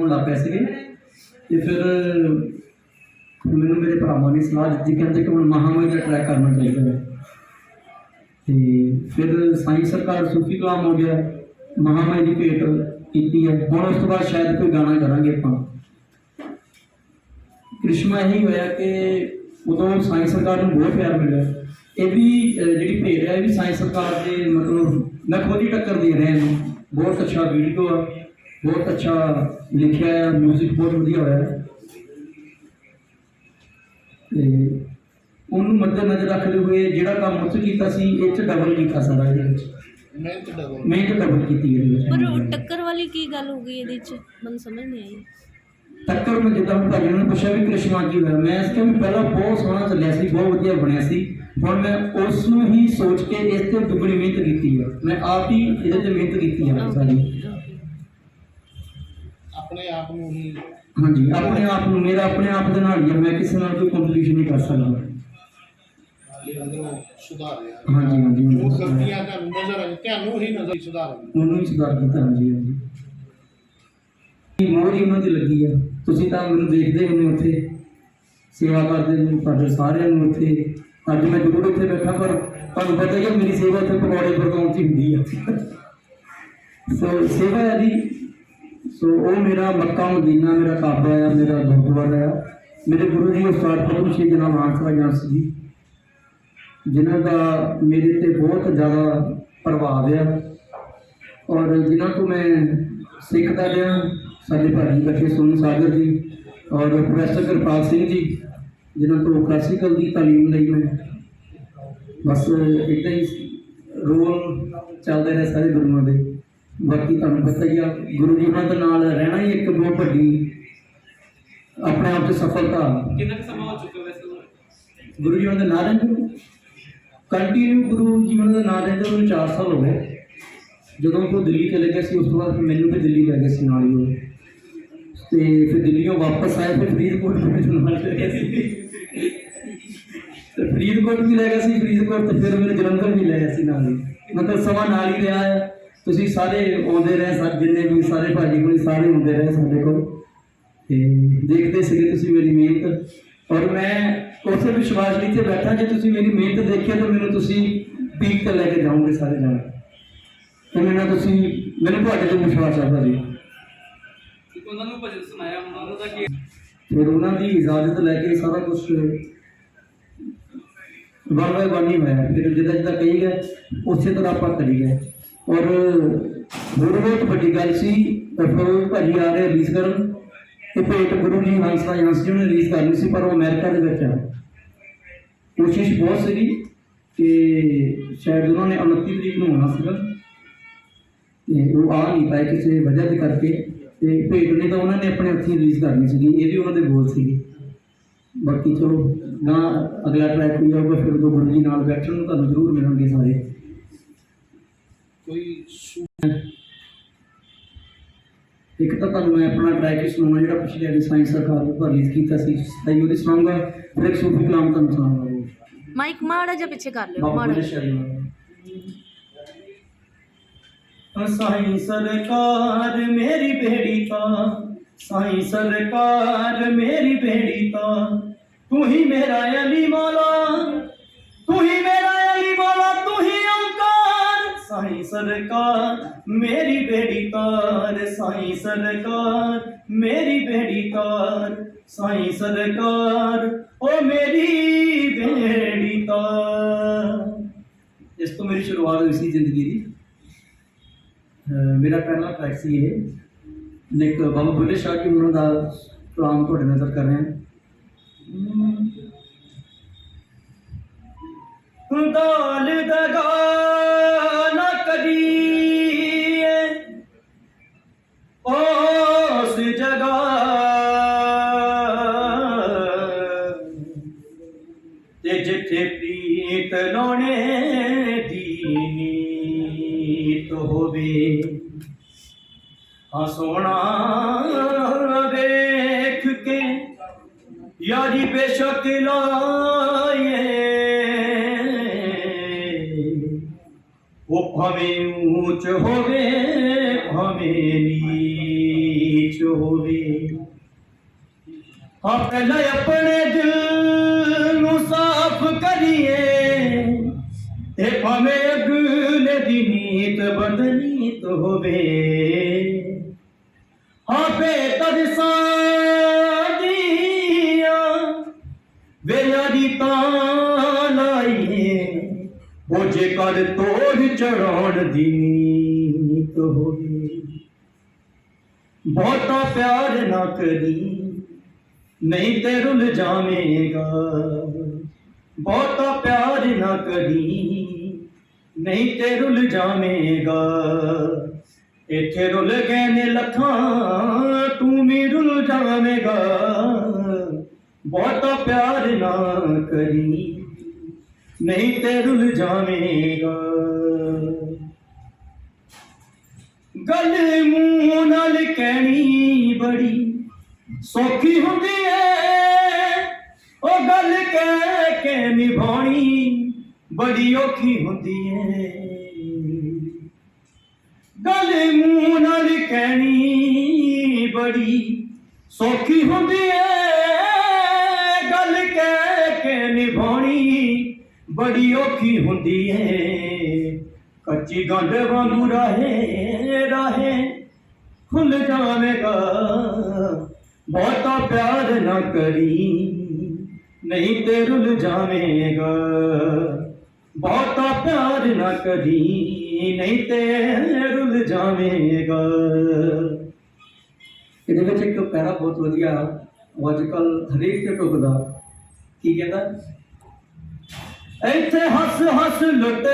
ਹੋਣ ਲੱਗ ਪਏ ਸੀਗੇ। ਤੇ ਫਿਰ ਮੈਨੂੰ ਮੇਰੇ ਭਰਾਵਾਂ ਨੇ ਸਲਾਹ ਦਿੱਤੀ, ਕਹਿੰਦੇ ਕਿ ਹੁਣ ਮਹਾਮਾਈ ਦਾ ਟਰੈਕ ਕਰਨਾ ਚਾਹੀਦਾ ਹੈ। ਤੇ ਫਿਰ ਸਾਈਂ ਸਰਕਾਰ ਸੂਫੀ ਕਲਾਮ ਹੋ ਗਿਆ ਮਹਾਮਾਈ ਦੀ ਭੇਟ ਕੀਤੀ ਹੈ। ਹੁਣ ਉਸ ਤੋਂ ਬਾਅਦ ਸ਼ਾਇਦ ਕੋਈ ਗਾਣਾ ਕਰਾਂਗੇ ਆਪਾਂ। ਕ੍ਰਿਸ਼ਮਾ ਇਹੀ ਹੋਇਆ ਕਿ ਉਦੋਂ ਸਾਇੰਸ ਸਰਕਾਰ ਨੂੰ ਬਹੁਤ ਪਿਆਰ ਮਿਲਿਆ। ਇਹ ਵੀ ਜਿਹੜੀ ਭੇਟ ਹੈ, ਇਹ ਵੀ ਸਾਇੰਸ ਸਰਕਾਰ ਦੇ ਮਤਲਬ ਮੈਂ ਖੁਦ ਹੀ ਟੱਕਰ ਦੇ ਰਿਹਾ ਇਹਨੂੰ ਬਹੁਤ ਅੱਛਾ ਵੀਡੀਓ ਆ, ਬਹੁਤ ਅੱਛਾ ਲਿਖਿਆ ਹੈ 뮤직 ਬਹੁਤ ਵਧੀਆ ਹੋਇਆ ਹੈ। ਤੇ ਉਹਨੂੰ ਮੱਦੇ ਨਜ਼ਰ ਰੱਖਦੇ ਹੋਏ ਜਿਹੜਾ ਕੰਮ ਉੱਚ ਕੀਤਾ ਸੀ ਇਹ ਚ ਡਬਲ ਕੀਤਾ ਸਾਰਾ ਇਹਦੇ ਵਿੱਚ। ਮਿਹਨਤ ਡਬਲ ਮਿਹਨਤ ਡਬਲ ਕੀਤੀ ਇਹਦੇ ਪਰ ਵਿੱਚ ਉਹ ਟੱਕਰ ਵਾਲੀ ਕੀ ਗੱਲ ਹੋ ਗਈ ਇਹਦੇ ਚ? ਮੈਨੂੰ ਸਮਝ ਨਹੀਂ ਆਈ। ਟੱਕਰ ਮੈਂ ਜਿੱਦਾਂ ਭਾਜੀ ਨੇ ਪੁੱਛਿਆ ਵੀ ਕ੍ਰਿਸ਼ਮਾ ਕੀ ਹੋਇਆ ਮੈਂ ਇਸ ਕਿ ਪਹਿਲਾਂ ਬਹੁਤ ਸੋਹਣਾ ਚੱਲਿਆ ਸੀ ਬਹੁਤ ਵਧੀਆ ਬਣਿਆ ਸੀ। ਹੁਣ ਮੈਂ ਉਸ ਨੂੰ ਹੀ ਸੋਚ ਕੇ ਇਸ ਤੇ ਦੁੱਗਣੀ ਮਿਹਨਤ ਕੀਤੀ ਹੈ ਮੈਂ ਆਪ ਹੀ ਇਹਦੇ ਤੇ ਮਿਹਨਤ ਕੀਤੀ ਹੈ ਸਾਰੀ। ਆਪ ਨੂੰ ਹੀ ਹਾਂਜੀ। ਆਪਣੇ ਆਪ ਨੂੰ ਮੇਰਾ ਆਪਣੇ ਆਪ ਦੇ ਨਾਲ ਹੀ ਹੈ ਮੈਂ ਕਿਸੇ ਨਾਲ ਕੋਈ ਕੰਪੀਟੀਸ਼ਨ ਨਹੀਂ ਕਰ ਸਕਦਾ। ਸੁਧਾਰਿਆ ਹਾਂਜੀ ਹਾਂਜੀ ਉਹ ਹਾਂਜੀ। ਗਲਤੀਆਂ ਤੁਹਾਨੂੰ ਨਜ਼ਰ ਆਈ ਤੁਹਾਨੂੰ ਹੀ ਨਜ਼ਰ ਸੁਧਾਰਨ ਉਹਨੂੰ ਹੀ ਸੁਧਾਰ ਕੀਤਾ ਹਾਂਜੀ ਹਾਂਜੀ। ਮੋਹਰ ਹੀ ਉਹਨਾਂ ਦੀ ਲੱਗੀ ਆ। ਤੁਸੀਂ ਤਾਂ ਮੈਨੂੰ ਦੇਖਦੇ ਹੁੰਦੇ ਹੋ ਉੱਥੇ। ਸੇਵਾ ਕਰਦੇ ਨੇ ਤੁਹਾਡੇ ਸਾਰਿਆਂ ਨੂੰ ਉੱਥੇ। ਅੱਜ ਮੈਂ ਜ਼ਰੂਰ ਉੱਥੇ ਬੈਠਾ ਪਰ ਤੁਹਾਨੂੰ ਪਤਾ ਹੀ ਹੈ ਮੇਰੀ ਸੇਵਾ ਉੱਥੇ ਪਕੌੜੇ ਪਕਾਉਣ 'ਚ ਹੀ ਹੁੰਦੀ ਆ। ਸੋ ਸੇਵਾ ਹੈ ਜੀ ਸੋ ਉਹ ਮੇਰਾ ਮੱਕਾ ਮਦੀਨਾ, ਮੇਰਾ ਕਾਬਾ ਆ, ਮੇਰਾ ਗੁਰਦੁਆਰਾ ਆ। ਮੇਰੇ ਗੁਰੂ ਜੀ ਉਸਤਾਦ ਪ੍ਰਭੂ ਸ਼੍ਰੀ ਜਨਾਬ ਮਾਨਸਾ ਜਾਂਸ ਜੀ ਜਿਨ੍ਹਾਂ ਦਾ ਮੇਰੇ ਤੇ ਬਹੁਤ ਜ਼ਿਆਦਾ ਪ੍ਰਭਾਵ ਆ। ਔਰ ਜਿਨ੍ਹਾਂ ਤੋਂ ਮੈਂ ਸਿੱਖਦਾ ਰਿਹਾ, ਸਾਡੇ ਭਾਜੀ ਬੱਚੇ ਸੋਨ ਸਾਗਰ ਜੀ, ਔਰ ਪ੍ਰੋਫੈਸਰ ਕਿਰਪਾਲ ਸਿੰਘ ਜੀ ਜਿਨ੍ਹਾਂ ਤੋਂ ਕਲਾਸੀਕਲ ਦੀ ਤਾਲੀਮ ਲਈ ਮੈਂ। ਬਸ ਇਦਾਂ ਹੀ ਰੋਲ ਚੱਲਦੇ ਰਹੇ ਸਾਰੇ ਗੁਰੂਆਂ ਦੇ। ਬਾਕੀ ਤੁਹਾਨੂੰ ਪਤਾ ਹੀ ਆ ਗੁਰੂ ਜੀ ਉਹਨਾਂ ਦੇ ਨਾਲ ਰਹਿਣਾ ਹੀ ਇੱਕ ਬਹੁਤ ਵੱਡੀ ਆਪਣੇ ਆਪ 'ਚ ਸਫਲਤਾ। ਕਿੰਨਾ ਕੁ ਸਮਾਂ ਹੋ ਚੁੱਕਾ ਵੈਸੇ ਗੁਰੂ ਜੀ ਉਹਨਾਂ ਦੇ ਨਾਂ ਰਹਿੰਦੇ ਕੰਟੀਨਿਊ ਗੁਰੂ ਜੀ ਉਹਨਾਂ ਦੇ ਨਾਂ ਰਹਿੰਦੇ ਉਹਨੂੰ 4 ਸਾਲ ਹੋ ਗਏ। ਜਦੋਂ ਉਹ ਦਿੱਲੀ ਚਲੇ ਗਏ ਸੀ ਉਸ ਤੋਂ ਬਾਅਦ ਫਿਰ ਮੈਨੂੰ ਵੀ ਦਿੱਲੀ ਲੈ ਗਏ ਸੀ ਨਾਲ ਹੀ ਉਹ। ਤੇ ਫਿਰ ਦਿੱਲੀੋਂ ਵਾਪਸ ਆਏ ਫਿਰ ਫਰੀਦਕੋਟ ਵੀ ਮੈਨੂੰ ਨਾਲ ਲੈ ਗਏ ਸੀ। ਤੇ ਫਰੀਦਕੋਟ ਵੀ ਲੈ ਗਏ ਸੀ ਫਰੀਦਕੋਟ ਤੇ ਫਿਰ ਮੇਰੇ ਜਲੰਧਰ ਵੀ ਲੈ ਗਏ ਸੀ ਨਾਲ ਹੀ। ਮਤਲਬ ਸਮਾਂ ਨਾਲ ਹੀ ਰਿਹਾ ਹੈ ਤੁਸੀਂ ਸਾਰੇ ਆਉਂਦੇ ਰਹੇ ਸਾਰੇ ਜਿੰਨੇ ਵੀ ਸਾਰੇ ਭਾਜੀ ਕੋਲ ਸਾਰੇ ਆਉਂਦੇ ਰਹੇ ਸਾਡੇ ਕੋਲ। ਤੇ ਦੇਖਦੇ ਸੀਗੇ ਤੁਸੀਂ ਮੇਰੀ ਮਿਹਨਤ। ਔਰ ਮੈਂ ਉਸੇ ਵਿਸ਼ਵਾਸ ਲਈ ਤੇ ਬੈਠਾ ਜੇ ਤੁਸੀਂ ਮੇਰੀ ਮਿਹਨਤ ਦੇਖਿਆ ਤਾਂ ਮੈਨੂੰ ਤੁਸੀਂ ਪੀਕ ਤੇ ਲੈ ਕੇ ਜਾਓਗੇ ਸਾਰੇ ਜਾਣੇ। ਤੇ ਮੈਨੂੰ ਤੁਸੀਂ ਮੈਨੂੰ ਤੁਹਾਡੇ ਤੇ ਵਿਸ਼ਵਾਸ ਆ ਭਾਜੀ। ਉਹਨਾਂ ਨੂੰ ਭਜਨ ਸੁਣਾਇਆ ਉਹਨਾਂ ਦਾ ਕੀ ਫਿਰ ਉਹਨਾਂ ਦੀ ਇਜਾਜ਼ਤ ਲੈ ਕੇ ਸਾਰਾ ਕੁਝ ਵਨ ਹੀ ਹੋਇਆ। ਫਿਰ ਜਿੱਦਾਂ ਜਿੱਦਾਂ ਕਹੀ ਗਏ ਉਸੇ ਤਰ੍ਹਾਂ ਆਪਾਂ ਕਰੀ ਗਏ। ਔਰ ਹੋਰ ਬਹੁਤ ਵੱਡੀ ਗੱਲ ਸੀ ਫਿਰ ਭਾਜੀ ਆ ਰਹੇ ਰਿਲੀਜ਼ ਕਰਨ। ਤੇ ਭੇਟ ਗੁਰੂ ਜੀ ਹੰਸਾ ਹੰਸ ਜੀ ਨੇ ਰਿਲੀਜ਼ ਕਰਨੀ ਸੀ, ਪਰ ਉਹ ਅਮਰੀਕਾ ਦੇ ਵਿੱਚ ਆ। ਕੋਸ਼ਿਸ਼ ਬਹੁਤ ਸੀਗੀ ਕਿ ਸ਼ਾਇਦ ਉਹਨਾਂ ਨੇ 29 ਤਰੀਕ ਨੂੰ ਆਉਣਾ ਸੀਗਾ। ਤੇ ਉਹ ਆ ਨਹੀਂ ਪਾਏ ਕਿਸੇ ਵਜ੍ਹਾ ਦੇ ਕਰਕੇ। ਤੇ ਭੇਟ ਨੇ ਤਾਂ ਉਹਨਾਂ ਨੇ ਆਪਣੇ ਹੱਥੀਂ ਰਿਲੀਜ਼ ਕਰਨੀ ਸੀਗੀ, ਇਹ ਵੀ ਉਹਨਾਂ ਦੇ ਬੋਲ ਸੀਗੇ। ਬਾਕੀ ਚਲੋ ਨਾ ਅਗਲਾ ਟਰੈਕ ਵੀ ਆਊਗਾ, ਫਿਰ ਦੋ ਗੁਰੂ ਜੀ ਨਾਲ ਬੈਠਣ ਨੂੰ ਤੁਹਾਨੂੰ ਜ਼ਰੂਰ ਮਿਲਣਗੇ ਸਾਰੇ। ਕੋਈ ਇੱਕ ਤਾਂ ਤੁਹਾਨੂੰ ਮੈਂ ਆਪਣਾ ਟਰੈਕ ਹੀ ਸੁਣਾਉਣਾ ਜਿਹੜਾ ਪਿਛਲੇ ਵਾਲੀ ਸਾਇੰਸ ਸਰਕਾਰ ਨੂੰ ਰਿਲੀਜ਼ ਕੀਤਾ ਸੀ ਸਤਾਈ ਉਹਦੀ ਸੁਣਾਉਂਗਾ ਫਿਰ ਇੱਕ ਸੂਫੀ ਕਲਾਮ ਤੁਹਾਨੂੰ ਸੁਣਾਉਂਗਾ ਮਾਈਕ ਮਾੜਾ ਜਿਹਾ ਪਿੱਛੇ ਕਰ ਲਿਓ ਮਾੜਾ। ਸਾਈਂ ਸਰਕਾਰ ਮੇਰੀ ਬੇੜੀ ਤਾਂ ਸਾਈਂ ਸਰਕਾਰ ਮੇਰੀ ਬੇੜੀ ਤਾਂ ਤੂੰ ਹੀ ਮੇਰਾ ਅਲੀ ਮੌਲਾ। ਸਾਈਂ ਸਰਕਾਰ, ਮੇਰੀ ਬੇੜੀ ਤਾਰ, ਸਾਈਂ ਸਰਕਾਰ, ਮੇਰੀ ਬੇੜੀ ਤਾਰ, ਸਾਈਂ ਸਰਕਾਰ, ਓ ਮੇਰੀ ਬੇੜੀ ਇਸ ਤੋਂ ਮੇਰੀ ਸ਼ੁਰੂਆਤ ਹੋਈ ਸੀ ਜ਼ਿੰਦਗੀ ਦੀ। ਮੇਰਾ ਪਹਿਲਾ ਟਰੈਕ ਸੀ ਇਹ। ਨਿਕ ਬਾਬਾ ਬੁੱਲੇ ਸ਼ਾਹ ਜੀ ਉਹਨਾਂ ਦਾ ਪ੍ਰੋਗਰਾਮ ਤੁਹਾਡੇ ਨਜ਼ਰ ਕਰ ਰਹੇ ਹਾਂ। ਦਾਲ ਦਗਾ যে প্রীত নড়ে দিনীত হবে হাসোনা দেখকে ইয়ারি বেশক লয়ে ও ভবে উঁচ হবে ভবে নীচ হবে अपने अपने दिल ਸਾਫ਼ ਕਰੀਏ ਤੇ ਭਾਵੇਂ ਅਗਲੇ ਦੀ ਨੀਤ ਬਦਲੀ ਤੋ ਹੋਵੇ ਹਾਂ ਬੇਤਰਸਾਂ ਦੀਆਂ ਵੇਲਾ ਦੀ ਤਾਂ ਲਾਈਏ ਉਹ ਜੇ ਕਰ ਤੋੜ ਚੜਾਉਣ ਦੀ ਨੀਤ ਹੋਵੇ ਬਹੁਤਾ ਪਿਆਰ ਨਾ ਕਰੀ ਨਹੀਂ ਤੇ ਰੁੱਲ ਜਾਵੇਂਗਾ ਬਹੁਤਾ ਪਿਆਰ ਨਾ ਕਰੀ, ਨਹੀਂ ਤੇ ਰੁੱਲ ਜਾਵੇਂਗਾ। ਇੱਥੇ ਰੁੱਲ ਗਏ ਨੇ ਲੱਖਾਂ, ਤੂੰ ਵੀ ਰੁੱਲ ਜਾਵੇਂਗਾ। ਬਹੁਤਾ ਪਿਆਰ ਨਾ ਕਰੀ, ਨਹੀਂ ਤੇ ਰੁੱਲ ਜਾਵੇਂਗਾ। ਗੱਲ ਮੂੰਹ ਨਾਲ ਕਹਿਣੀ ਬੜੀ ਸੌਖੀ ਹੁੰਦੀ ਏ। ਉਹ ਗੱਲ ਕਹਿ ਕੇ ਨਿਭਾਉਣੀ ਬੜੀ ਔਖੀ ਹੁੰਦੀ ਏ। ਗੱਲ ਮੂੰਹ ਨਾਲ ਕਹਿਣੀ ਬੜੀ ਸੌਖੀ ਹੁੰਦੀ ਏ। ਗੱਲ ਕਹਿ ਕੇ ਨਿਭਾਉਣੀ ਬੜੀ ਔਖੀ ਹੁੰਦੀ ਏ। ਕੱਚੀ ਗੰਢ ਵਾਂਗੂ ਰਾਹੇ ਰਾਹੇ ਖੁੱਲ ਜਾਵੇਗਾ। ਬਹੁਤਾ ਪਿਆਰ ਨਾ ਕਰੀ। ਨਹੀਂ ਤੇ ਰੁੱਲ ਜਾਵੇਗਾ। ਬਹੁਤਾ ਪਿਆਰ ਨਾ ਕਰੀ, ਨਹੀਂ ਤੇ ਰੁੱਲ ਜਾਵੇਗਾ। ਇਹਦੇ ਵਿੱਚ ਇੱਕ ਪੈਰਾ ਬਹੁਤ ਵਧੀਆ ਉਹ ਅੱਜ ਕੱਲ ਹਰੇਕ ਤੇ ਟੁਕਦਾ। ਕੀ ਕਹਿੰਦਾ? ਇੱਥੇ ਹੱਸ ਹੱਸ ਲੁੱਟ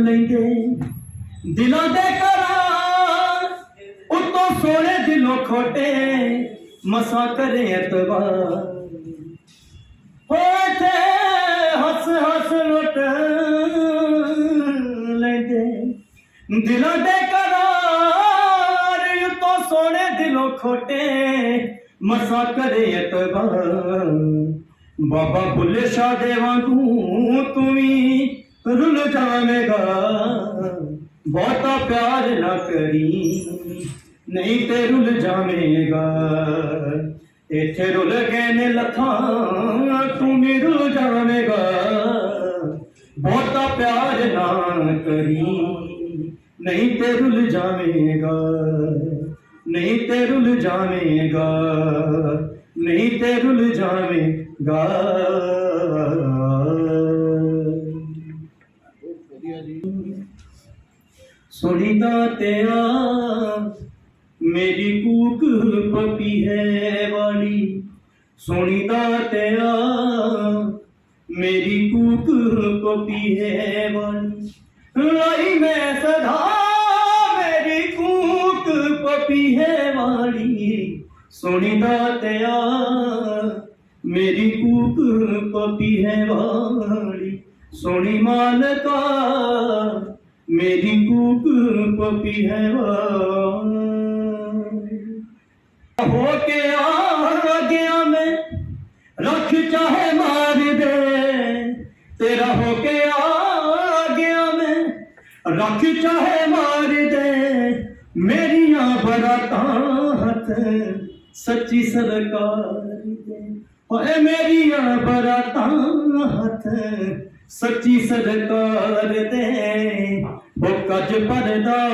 ਲੈਂਦੇ। ਦਿਲਾਂ ਦੇ ਕਰਾਰ ਉਤੋਂ ਸੋਹਣੇ ਦਿਲੋਂ ਖੋਟੇ। ਮਸਾ ਕਰੇ ਇਤਬਾਰ ਹੋ ਇੱਥੇ ਹੱਸ ਹੱਸ ਲੁੱਟ ਲੈਂਦੇ। ਦਿਲਾਂ ਦੇ ਕਰਾਰ ਉੱਤੋਂ ਸੋਹਣੇ ਦਿਲੋਂ ਖੋਟੇ, ਮਸਾ ਕਰੇ ਇਤਬਾਰ। ਬਾਬਾ ਬੁੱਲੇ ਸ਼ਾਹ ਦੇ ਵਾਂਗੂ ਤੂੰ ਵੀ ਰੁੱਲ ਜਾਵੇਂਗਾ। ਬਹੁਤਾ ਪਿਆਰ ਨਾ ਕਰੀ, ਨਹੀਂ ਤੇ ਰੁੱਲ ਜਾਵੇਂਗਾ। ਇੱਥੇ ਰੁਲ ਗਏ ਨੇ ਲੱਖਾਂ, ਤੂੰ ਮਿਲ ਰੁੱਲ ਜਾਵੇਂਗਾ। ਬਹੁਤਾ ਪਿਆਰ ਨਾ ਕਰੀ, ਨਹੀਂ ਤੇ ਰੁਲ ਜਾਵੇਂਗਾ। ਨਹੀਂ ਤੇ ਰੁੱਲ ਜਾਵੇਂਗਾ, ਨਹੀਂ ਤੇ ਰੁੱਲ ਜਾਵੇਂਗਾ। ਸੁਣੀਦਾ ਤੇਰਾ ਮੇਰੀ ਕੂਕ ਪਪੀ ਹੈ ਵਾਲੀ ਸੁਣੀਦਾ ਤਿਆ ਮੇਰੀ ਕੂਕ ਪਪੀ ਹੈ ਵਾਲੀ। ਲਾਈ ਮੈਂ ਸਦਾ, ਮੇਰੀ ਕੂਕ ਪਪੀ ਹੈ ਵਾਲੀ ਸੁਣੀਦਾ ਤਿਆ ਮੇਰੀ ਕੂਕ ਪਪੀ ਹੈ ਵਾਲੀ ਸੋਣੀ ਮਾਲਕਾ, ਮੇਰੀ ਕੂਕ ਪਪੀ ਹੈ ਵਾਲੀ। ਹੋ ਕੇ ਆ ਗਿਆ ਮੈਂ। ਰੱਖ ਚਾਹੇ ਮਾਰ ਦੇ, ਤੇਰਾ ਹੋ ਕੇ ਆ ਗਿਆ ਮੈਂ। ਰੱਖ ਚਾਹੇ ਮਾਰ ਦੇ, ਮੇਰੀਆਂ ਬਰਾਤਾਂ ਹੱਥ ਸੱਚੀ ਸਰਕਾਰ ਦੇ। ਓਏ ਮੇਰੀਆਂ ਬਰਾਤਾਂ ਹੱਥ ਸੱਚੀ ਸਰਕਾਰ ਦੇ। ਉਹ ਕੱਜ ਪਰਦਾ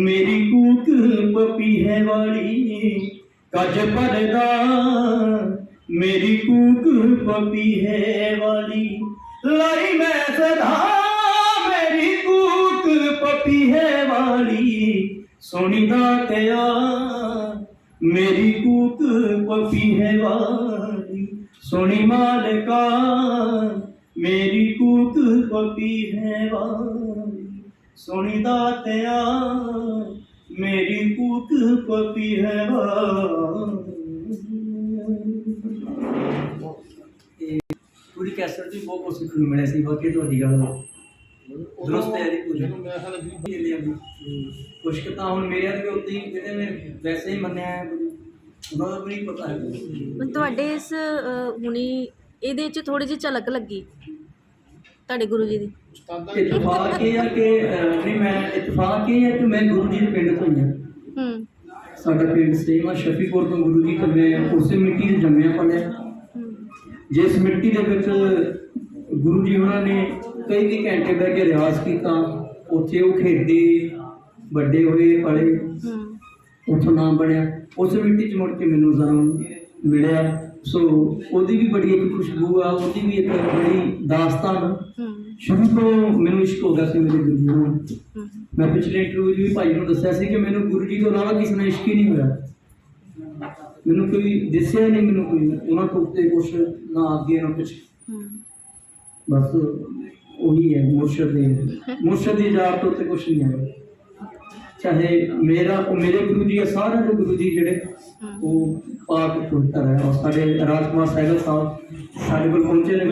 ਮੇਰੀ ਕੂਕ ਪਪੀ ਹੈ ਵਾਲੀ, ਕੱਜ ਪਰਦਾ। ਮੇਰੀ ਕੂਕ ਪਪੀ ਹੈ ਵਾਲੀ, ਲਾਈ ਮੈਂ ਸਦਾ। ਮੇਰੀ ਕੂਕ ਪਪੀ ਹੈ ਵਾਲੀ ਸੁਣੀਦਾ ਤਿਆ ਮੇਰੀ ਕੂਕ ਪਪੀ ਹੈ ਵਾਲੀ ਸੁਣੀ ਮਾਲਕਾ। ਸੁਣੀ ਦਾਤਿਆ ਮੇਰੀ ਕੂਕ ਪਪੀ ਹੈ ਪੂਰੀ ਕੈਸਟ ਦੀ ਬਹੁਤ ਕੁਝ ਸਿੱਖਣ ਨੂੰ ਮਿਲਿਆ ਸੀ ਬਾਕੀ ਤੁਹਾਡੀ ਗੱਲ ਦਰੁਸਤ ਹੈ ਜੀ ਪੂਰੀ। ਵੀ ਕੁਛ ਕੁ ਤਾਂ ਹੁਣ ਮੇਰੇ ਵਰਗੇ ਉੱਤੇ ਹੀ ਜਿਹੜੇ ਮੈਂ ਵੈਸੇ ਹੀ ਮੰਨਿਆ ਹੈ ਉਹਨਾਂ ਦਾ ਵੀ ਨਹੀਂ ਪਤਾ ਹੈ। ਤੁਹਾਡੇ ਇਸ ਹੁਣੀ ਇਹਦੇ ਚ ਥੋੜੀ ਜਿਹੀ ਝਲਕ ਲੱਗੀ। ਤੁਹਾਡੇ ਗੁਰੂ ਜੀ ਦੀ। ਉਸਤਾਦਾਂ ਦੀ ਇਤਫਾਕ ਇਹ ਆ ਕਿ ਅਹ, ਨਹੀਂ ਮੈਂ ਇਤਫਾਕ ਇਹ ਹੈ ਕਿ ਮੈਂ ਗੁਰੂ ਜੀ ਦੇ ਪਿੰਡ ਤੋਂ ਹੀ ਹਾਂ ਹੂੰ। ਸਾਡਾ ਪਿੰਡ ਸੇਮ ਆ ਸ਼ਫੀਪੁਰ ਤੋਂ ਗੁਰੂ ਜੀ ਤੋਂ ਮੈਂ ਉਸੇ ਮਿੱਟੀ 'ਚ ਜੰਮਿਆ ਪਲਿਆ ਹਮ, ਜਿਸ ਮਿੱਟੀ ਦੇ ਵਿੱਚ ਗੁਰੂ ਜੀ ਉਹਨਾਂ ਨੇ ਕਈ ਕਈ ਘੰਟੇ ਬਹਿ ਕੇ ਰਿਆਜ਼ ਕੀਤਾ ਉੱਥੇ ਉਹ ਖੇਡੇ ਵੱਡੇ ਹੋਏ ਪਲੇ। ਉੱਥੋਂ ਨਾਮ ਬਣਿਆ। ਉਸ ਮਿੱਟੀ 'ਚ ਮੁੜ ਕੇ ਮੈਨੂੰ ਜਨਮ ਮਿਲਿਆ। ਸੋ ਉਹਦੀ ਵੀ ਬੜੀ ਇੱਕ ਖੁਸ਼ਬੂ ਆ ਉਹਦੀ ਵੀ ਇੱਕ ਬੜੀ ਦਾਸਤਾਨ ਸ਼ੁਰੂ ਤੋਂ ਮੈਨੂੰ ਇਸ਼ਕ ਹੋ ਗਿਆ ਸੀ ਮੇਰੇ ਗੁਰੂ ਨੂੰ। ਮੈਂ ਪਿਛਲੇ ਇੰਟਰਵਿਊ ਵੀ ਭਾਈ ਨੂੰ ਦੱਸਿਆ ਸੀ ਕਿ ਮੈਨੂੰ ਗੁਰੂ ਜੀ ਤੋਂ ਇਲਾਵਾ ਕਿਸੇ ਨਾਲ ਇਸ਼ਕ ਹੀ ਨਹੀਂ ਹੋਇਆ। ਮੈਨੂੰ ਕੋਈ ਦਿਸਿਆ ਨਹੀਂ ਮੈਨੂੰ ਕੋਈ ਉਹਨਾਂ ਤੋਂ ਉੱਤੇ ਕੁਛ ਨਾ ਅੱਗੇ ਨਾ ਹਮ, ਬਸ ਉਹੀ ਹੈ ਮੁਰਸ਼ਦ ਦੇ ਮੁਰਸ਼ਦ ਦੀ ਜਾਤ ਤੋਂ ਉੱਤੇ ਕੁਛ ਨਹੀਂ ਹੈ। ਚਾਹੇ ਮੇਰਾ ਉਹ ਮੇਰੇ ਗੁਰੂ ਜੀ ਆ ਸਾਰੇ ਦੇ ਗੁਰੂ ਜੀ ਜਿਹੜੇ ਹਮ। ਉਹ ਪਾਕ ਪਵਿੱਤਰ ਹੈ ਔਰ ਸਾਡੇ ਰਾਜਕੁਮਾਰ ਸਹਿਗਲ ਸਾਹਿਬ ਸਾਡੇ ਕੋਲ ਪਹੁੰਚੇ ਨੇ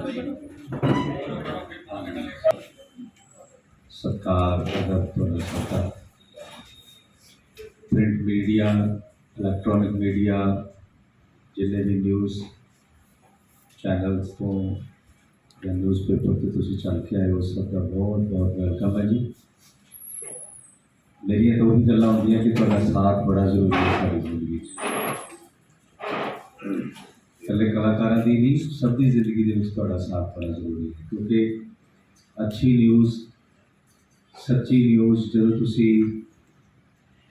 ਗੁਰੂ ਜੀ ਸਰਕਾਰ ਅਦਰ ਤੋਂ ਸਰਕਾਰ ਪ੍ਰਿੰਟ ਮੀਡੀਆ ਇਲੈਕਟ੍ਰੋਨਿਕ ਮੀਡੀਆ ਜਿੰਨੇ ਵੀ ਨਿਊਜ਼ ਚੈਨਲਸ ਤੋਂ ਜਾਂ ਨਿਊਜ਼ਪੇਪਰ ਤੇ ਤੁਸੀਂ ਚੱਲ ਕੇ ਆਏ ਹੋ ਸਭ ਦਾ ਬਹੁਤ ਬਹੁਤ ਵੈਲਕਮ ਹੈ ਜੀ ਮੇਰੀਆਂ ਤਾਂ ਉਹੀ ਗੱਲਾਂ ਹੁੰਦੀਆਂ ਕਿ ਤੁਹਾਡਾ ਸਾਥ ਬੜਾ ਜ਼ਰੂਰੀ ਹੈ ਸਾਡੀ ਜ਼ਿੰਦਗੀ 'ਚ ਇਕੱਲੇ ਕਲਾਕਾਰਾਂ ਦੀ ਨਹੀਂ, ਸਭ ਦੀ ਜ਼ਿੰਦਗੀ ਦੇ ਵਿੱਚ ਤੁਹਾਡਾ ਸਾਥ ਬੜਾ ਜ਼ਰੂਰੀ ਹੈ, ਕਿਉਂਕਿ ਅੱਛੀ ਨਿਊਜ਼ ਸੱਚੀ ਨਿਊਜ਼ ਜਦੋਂ ਤੁਸੀਂ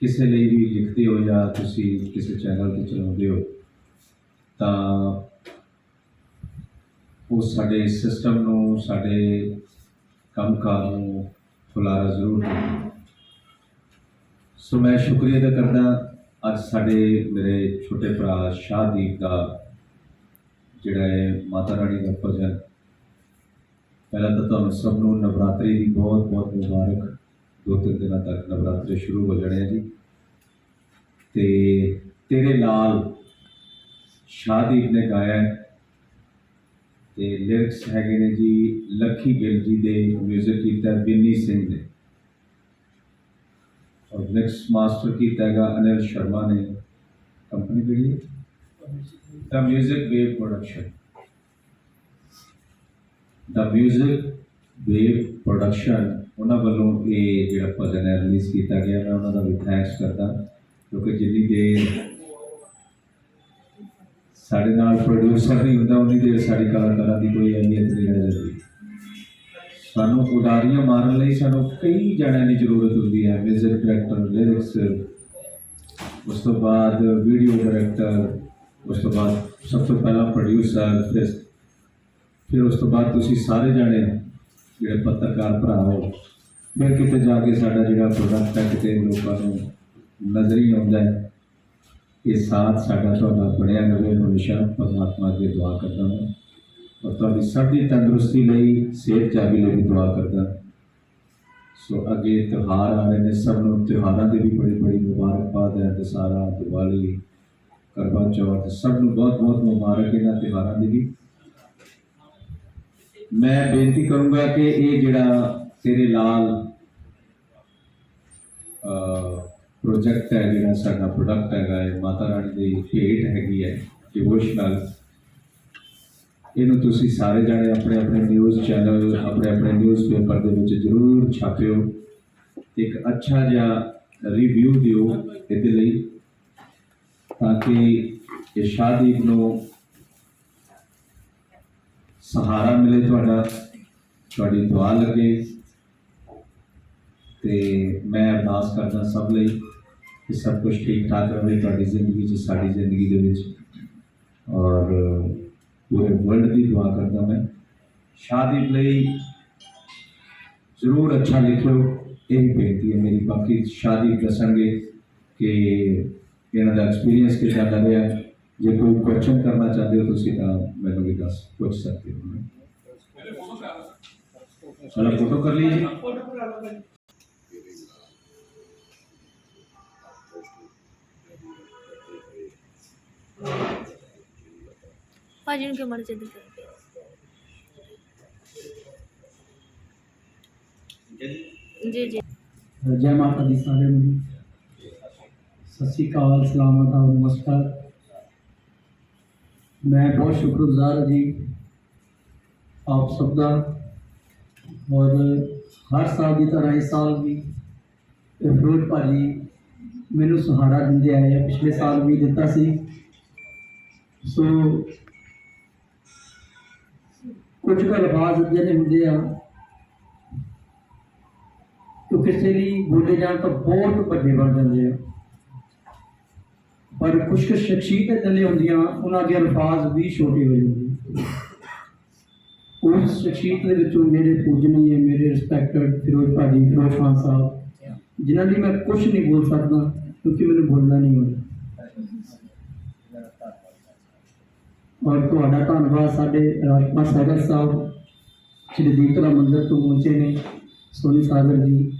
ਕਿਸੇ ਲਈ ਵੀ ਲਿਖਦੇ ਹੋ ਜਾਂ ਤੁਸੀਂ ਕਿਸੇ ਚੈਨਲ ਤੇ ਚਲਾਉਂਦੇ ਹੋ, ਤਾਂ ਉਹ ਸਾਡੇ ਸਿਸਟਮ ਨੂੰ, ਸਾਡੇ ਕੰਮਕਾਰ ਨੂੰ ਫੁਲਾਰਾ ਜ਼ਰੂਰ ਸੋ ਮੈਂ ਸ਼ੁਕਰੀਆ ਅਦਾ ਕਰਦਾ, ਅੱਜ ਸਾਡੇ ਮੇਰੇ ਛੋਟੇ ਭਰਾ ਸ਼ਾਹਦੀਪ ਦਾ ਜਿਹੜਾ ਹੈ ਮਾਤਾ ਰਾਣੀ ਦਾ ਭਜਨ ਪਹਿਲਾਂ ਤਾਂ ਤੁਹਾਨੂੰ ਸਭ ਨੂੰ ਨਵਰਾਤਰੀ ਦੀ ਬਹੁਤ ਬਹੁਤ ਮੁਬਾਰਕ। ਦੋ, ਤਿੰਨ ਦਿਨਾਂ ਤੱਕ ਨਵਰਾਤਰੇ ਸ਼ੁਰੂ ਹੋ ਜਾਣੇ ਆ ਜੀ। ਤੇ ਤੇਰੇ ਨਾਲ ਸ਼ਾਦੀਪ ਨੇ ਗਾਇਆ ਹੈ। ਤੇ ਲਿਰਿਕਸ ਹੈਗੇ ਨੇ ਜੀ ਲੱਖੀ ਗਿੱਲ ਜੀ ਦੇ 뮤직 ਕੀਤਾ ਬਿੰਨੀ ਸਿੰਘ ਨੇ। ਔਰ ਮਿਕਸ ਮਾਸਟਰ ਕੀਤਾ ਹੈਗਾ ਅਨਿਲ ਸ਼ਰਮਾ ਨੇ। ਕੰਪਨੀ ਕਿਹੜੀ ਹੈ? the music wave production. The music wave production. ਉਹਨਾਂ ਵੱਲੋਂ ਇਹ ਜਿਹੜਾ ਭਜਨ ਹੈ ਰਿਲੀਜ਼ ਕੀਤਾ ਗਿਆ। ਮੈਂ ਉਹਨਾਂ ਦਾ ਵੀ ਥੈਂਕਸ ਕਰਦਾ। ਕਿਉਂਕਿ ਜਿੰਨੀ ਦੇਰ ਸਾਡੇ ਨਾਲ ਪ੍ਰੋਡਿਊਸਰ ਨਹੀਂ ਹੁੰਦਾ, ਉਨੀ ਦੇਰ ਸਾਡੀ ਕਲਾਕਾਰਾਂ ਦੀ ਕੋਈ ਅਹਿਮੀਅਤ ਨਹੀਂ ਰਹਿ ਜਾਂਦੀ। ਸਾਨੂੰ ਉਡਾਰੀਆਂ ਮਾਰਨ ਲਈ ਸਾਨੂੰ ਕਈ ਜਣਿਆਂ ਦੀ ਜ਼ਰੂਰਤ ਹੁੰਦੀ ਹੈ। ਮਿਊਜ਼ਿਕ ਡਾਇਰੈਕਟਰ ਲਿਰਿਕਸ ਉਸ ਤੋਂ ਬਾਅਦ ਵੀਡੀਓ ਡਾਇਰੈਕਟਰ ਉਸ ਤੋਂ ਬਾਅਦ ਸਭ ਤੋਂ ਪਹਿਲਾਂ ਪ੍ਰੋਡਿਊਸਰ ਫਿਰ ਫਿਰ ਉਸ ਤੋਂ ਬਾਅਦ ਤੁਸੀਂ ਸਾਰੇ ਜਾਣੇ ਜਿਹੜੇ ਪੱਤਰਕਾਰ ਭਰਾ ਹੋ, ਫਿਰ ਕਿਤੇ ਜਾ ਕੇ ਸਾਡਾ ਜਿਹੜਾ ਪ੍ਰੋਡਕਟ ਹੈ, ਕਿਤੇ ਲੋਕਾਂ ਨੂੰ ਨਜ਼ਰ ਹੀ ਆਉਂਦਾ ਹੈ, ਇਹ ਸਾਥ ਸਾਡਾ ਤੁਹਾਡਾ ਬਣਿਆ ਰਹੇ। ਹਮੇਸ਼ਾ ਪਰਮਾਤਮਾ ਅੱਗੇ ਦੁਆ ਕਰਦਾ ਹਾਂ ਔਰ ਤੁਹਾਡੀ ਸਭ ਦੀ ਤੰਦਰੁਸਤੀ ਲਈ, ਸਿਹਤ ਚਾਬੀ ਲਈ ਵੀ ਦੁਆ ਕਰਦਾ। ਸੋ ਅੱਗੇ ਤਿਉਹਾਰ ਆ ਰਹੇ ਨੇ, ਸਭ ਨੂੰ ਤਿਉਹਾਰਾਂ ਦੀ ਵੀ ਬੜੀ ਬੜੀ ਮੁਬਾਰਕਬਾਦ ਹੈ, ਦਸਹਿਰਾ, ਦੀਵਾਲੀ ਕਰਵਾ ਚੌਥ, ਸਭ ਨੂੰ ਬਹੁਤ ਬਹੁਤ ਮੁਬਾਰਕ ਇਹਨਾਂ ਤਿਉਹਾਰਾਂ ਦੀ ਵੀ ਮੈਂ ਬੇਨਤੀ ਕਰੂੰਗਾ ਕਿ ਇਹ ਜਿਹੜਾ ਤੇਰੇ ਲਾਲ ਪ੍ਰੋਜੈਕਟ ਹੈ, ਜਿਹੜਾ ਸਾਡਾ ਪ੍ਰੋਡਕਟ ਹੈਗਾ ਹੈ, ਮਾਤਾ ਰਾਣੀ ਦੀ ਭੇਟ ਹੈਗੀ ਹੈ ਡਿਵੋਸ਼ਨਲ ਇਹਨੂੰ ਤੁਸੀਂ ਸਾਰੇ ਜਾਣੇ ਆਪਣੇ ਆਪਣੇ ਨਿਊਜ਼ ਚੈਨਲ ਆਪਣੇ ਆਪਣੇ ਨਿਊਜ਼ ਪੇਪਰ ਦੇ ਵਿੱਚ ਜ਼ਰੂਰ ਛਾਪਿਓ। ਇੱਕ ਅੱਛਾ ਜਿਹਾ ਰਿਵਿਊ ਦਿਓ ਇਹਦੇ ਲਈ। ਤਾਂ ਕਿ ਇਹ ਸ਼ਾਦੀਪ ਨੂੰ ਸਹਾਰਾ ਮਿਲੇ ਤੁਹਾਡਾ ਤੁਹਾਡੀ ਦੁਆ ਲੱਗੇ ਤੇ ਮੈਂ ਅਰਦਾਸ ਕਰਦਾ ਸਭ ਲਈ ਕਿ ਸਭ ਕੁਝ ਠੀਕ ਠਾਕ ਰਹੇ ਤੁਹਾਡੀ ਜ਼ਿੰਦਗੀ 'ਚ ਸਾਡੀ ਜ਼ਿੰਦਗੀ ਦੇ ਵਿੱਚ ਔਰ ਪੂਰੇ ਵਰਲਡ ਦੀ ਦੁਆ ਕਰਦਾ ਮੈਂ ਸ਼ਾਦੀ ਲਈ ਜ਼ਰੂਰ ਅੱਛਾ ਲਿਖਿਓ ਇਹ ਬੇਨਤੀ ਹੈ ਮੇਰੀ ਬਾਕੀ ਸ਼ਾਦੀ ਦੱਸਣਗੇ ਕਿ ਇਹਨਾਂ ਦਾ ਐਕਸਪੀਰੀਅੰਸ ਕਿੱਦਾਂ ਦਾ ਰਿਹਾ ਜੇ ਕੋਈ ਕੁਐਸਚਨ ਕਰਨਾ ਚਾਹਦੇ ਹੋ ਤੁਸੀਂ ਤਾਂ ਮੈਨੂੰ ਵੀ ਦੱਸ ਪੁੱਛ ਸਕਦੇ ਹੋ ਚਲੋ ਫੋਟੋ ਕਰ ਲੀजिए ਭਾਜੀ ਨੂੰ ਕਿਉਂ ਮਾਰੇ ਚਾਹੀਦੇ ਜੀ ਜੀ ਜੈ ਮਾਤਾ ਦੀ ਸਾਰਿਆਂ ਨੂੰ ਸਤਿ ਸ਼੍ਰੀ ਅਕਾਲ ਸਲਾਮਤ ਆਪ ਨਮਸਕਾਰ। ਮੈਂ ਬਹੁਤ ਸ਼ੁਕਰਗੁਜ਼ਾਰ ਹਾਂ ਜੀ, ਆਪ ਸਭ ਦਾ। ਔਰ ਹਰ ਸਾਲ ਦੀ ਤਰ੍ਹਾਂ ਇਸ ਸਾਲ ਵੀ ਇਹ ਫਿਰੋਜ਼ ਭਾਜੀ ਮੈਨੂੰ ਸਹਾਰਾ ਦਿੰਦੇ ਆਏ ਆ। ਪਿਛਲੇ ਸਾਲ ਵੀ ਦਿੱਤਾ ਸੀ। ਸੋ ਕੁਝ ਕੁ ਅਲਫਾਜ਼ ਜਿਹੜੇ ਹੁੰਦੇ ਆ। ਉਹ ਕਿਸੇ ਲਈ ਬੋਲੇ ਜਾਣ ਤਾਂ ਬਹੁਤ ਵੱਡੇ ਬਣ ਜਾਂਦੇ ਆ। ਪਰ ਕੁਝ ਕੁ ਸ਼ਖਸੀਅਤ ਜਿਹੜੇ ਹੁੰਦੀਆਂ ਉਹਨਾਂ ਦੇ ਅਲਫਾਜ਼ ਵੀ ਛੋਟੇ ਹੋ ਜਾਂਦੇ ਉਸ ਸ਼ਖਸੀਅਤ ਦੇ ਵਿੱਚੋਂ ਮੇਰੇ ਪੂਜਨੀਏ, ਮੇਰੇ ਰਿਸਪੈਕਟਡ ਫਿਰੋਜ਼ ਭਾਜੀ, ਫਿਰੋਜ਼ ਖਾਨ ਸਾਹਿਬ, ਜਿਨ੍ਹਾਂ ਦੀ ਮੈਂ ਕੁਝ ਨਹੀਂ ਬੋਲ ਸਕਦਾ, ਕਿਉਂਕਿ ਮੈਨੂੰ ਬੋਲਣਾ ਨਹੀਂ ਆਉਂਦਾ। ਔਰ ਤੁਹਾਡਾ ਧੰਨਵਾਦ ਸਾਡੇ ਰਾਜਪਾਲ ਸਾਗਰ ਸਾਹਿਬ, ਸ਼੍ਰੀ ਦੀਪਕਲਾ ਮੰਦਰ ਤੋਂ ਪਹੁੰਚੇ ਨੇ, ਸੋਨੀ ਸਾਗਰ ਜੀ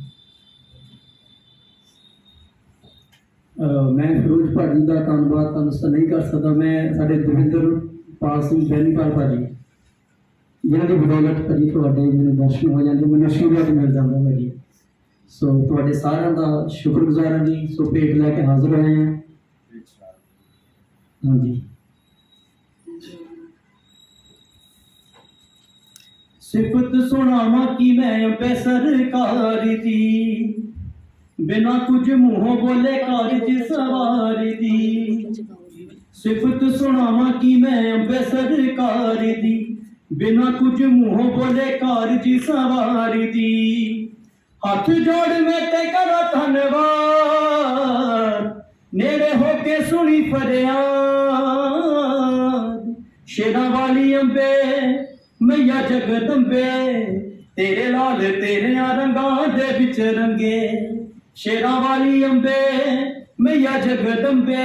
ਅਹ ਮੈਂ ਫਿਰੋਜ਼ ਭਾਜੀ ਦਾ ਧੰਨਵਾਦ ਤੁਹਾਨੂੰ ਨਹੀਂ ਕਰ ਸਕਦਾ, ਮੈਂ ਸਾਡੇ ਦਵਿੰਦਰ ਪਾਲ ਸਿੰਘ ਬੈਨੀਪਾਲ ਭਾਜੀ। ਜਿਨ੍ਹਾਂ ਦੀ ਬਦੌਲਤ ਭਾਜੀ ਤੁਹਾਡੇ ਮੈਨੂੰ ਦਰਸ਼ਨ ਹੋ ਜਾਂਦੇ, ਮੈਨੂੰ ਆਸ਼ੀਰਵਾਦ ਮਿਲ ਜਾਂਦਾ ਭਾਜੀ ਸੋ ਤੁਹਾਡੇ ਸਾਰਿਆਂ ਦਾ ਸ਼ੁਕਰਗੁਜ਼ਾਰ ਹਾਂ ਜੀ, ਸੋ ਭੇਟ ਲੈ ਕੇ ਹਾਜ਼ਰ ਹੋਏ ਹਾਂ। ਹਾਂਜੀ ਸਿਫਤ ਸੁਣਾਵਾਂ ਕਿ ਮੈਂ ਅੰਬੇ ਸਰਕਾਰ ਦੀ। ਬਿਨਾ ਕੁਝ ਮੂੰਹੋਂ ਬੋਲੇ ਕਾਰਜ ਸਵਾਰੀ ਦੀ। ਸਿਫਤ ਸੁਣਾਵਾਂ ਕਿ ਮੈਂ ਅੰਬੇ ਸਰਕਾਰ ਦੀ। ਬਿਨਾ ਕੁਝ ਮੂੰਹੋਂ ਬੋਲੇ ਕਾਰਜ ਸਵਾਰੀ ਦੀ। ਹੱਥ ਜੋੜ ਮੈਂ ਤੇ ਕਰਾਂ ਧੰਨਵਾਦ। ਨੇੜੇ ਹੋ ਕੇ ਸੁਣੀ ਫਰਿਆਦ। ਸ਼ੇਰਾਂ ਵਾਲੀ ਅੰਬੇ, ਮਈਆ ਜਗਦੰਬੇ, ਤੇਰੇ ਲਾਲ ਤੇਰਿਆਂ ਰੰਗਾਂ ਦੇ ਵਿੱਚ ਰੰਗੇ। ਸ਼ੇਰਾਂ ਵਾਲੀ ਅੰਬੇ ਮਈਆ ਜਗਦੰਬੇ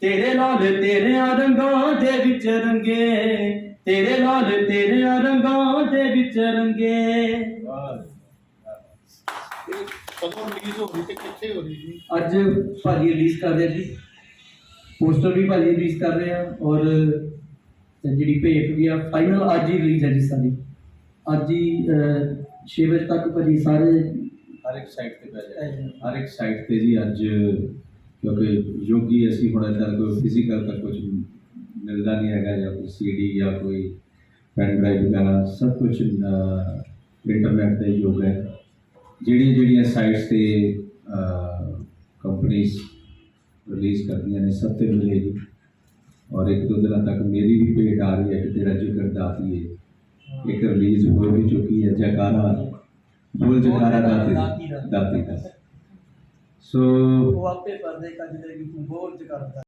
ਤੇਰੇ ਲਾਲ ਤੇਰਿਆਂ ਰੰਗਾਂ ਦੇ ਵਿੱਚ ਰੰਗੇ ਤੇਰੇ ਲਾਲ ਤੇਰਿਆਂ ਰੰਗਾਂ ਦੇ ਵਿੱਚ ਰੰਗੇ ਇਹ ਕਦੋਂ ਰਿਲੀਜ਼ ਹੋ ਰਹੀ ਤੇ ਕਿੱਥੇ ਹੋ ਰਹੀ ਜੀ ਅੱਜ ਭਾਜੀ ਰਿਲੀਜ਼ ਕਰ ਰਹੇ ਜੀ ਪੋਸਟਰ ਵੀ ਭਾਜੀ ਰਿਲੀਜ਼ ਕਰ ਰਹੇ ਆ ਔਰ ਜਿਹੜੀ ਭੇਟ ਵੀ ਆ ਫਾਈਨਲ ਅੱਜ ਹੀ ਰਿਲੀਜ਼ ਹੈ ਜੀ ਸਾਡੀ ਅੱਜ ਹੀ 6 ਵਜੇ ਤੱਕ ਭਾਜੀ ਸਾਰੇ ਹਰ ਇੱਕ ਸਾਈਟ ਤੇ ਜਾਏ। ਹਰ ਇੱਕ ਸਾਈਟ ਤੇ ਜੀ ਅੱਜ, ਕਿਉਂਕਿ ਯੋਗੀ ਅਸੀਂ ਹੁਣ ਇੱਦਾਂ ਕੋਈ ਫਿਜ਼ੀਕਲ ਤਾਂ ਕੁਝ ਮਿਲਦਾ ਨਹੀਂ ਹੈਗਾ, ਜਾਂ ਕੋਈ ਸੀਡੀ ਜਾਂ ਕੋਈ ਪੈਨ ਡਰਾਈਵ ਵਗੈਰਾ, ਸਭ ਕੁਝ ਇੰਟਰਨੈਟ ਤੇ ਹੀ ਹੈ। ਜਿਹੜੀਆਂ ਜਿਹੜੀਆਂ ਸਾਈਟਸ ਤੇ ਕੰਪਨੀਆਂ ਰਿਲੀਜ਼ ਕਰਦੀਆਂ ਨੇ, ਸਭ ਤੇ ਮਿਲੇਗੀ ਔਰ ਇੱਕ ਦੋ ਦਿਨਾਂ ਤੱਕ ਮੇਰੀ ਵੀ ਭੇਟ ਆ ਰਹੀ ਹੈ ਕਿ ਤੇਰਾ ਜ਼ਿਕਰ ਦਾਤੀਏ ਇੱਕ ਰਿਲੀਜ਼ ਹੋ ਵੀ ਚੁੱਕੀ ਹੈ, ਜੈਕਾਰਾ ਬੋਲ ਜਕਾਰਾ ਦਾਤੀ ਦਾਤੀ ਦਾ ਸੋ ਉਹ ਆਪੇ ਪਰਦੇ ਕੱਜਦੇ ਕਿ ਤੂੰ ਬੋਲ ਚ ਕਰਦਾ।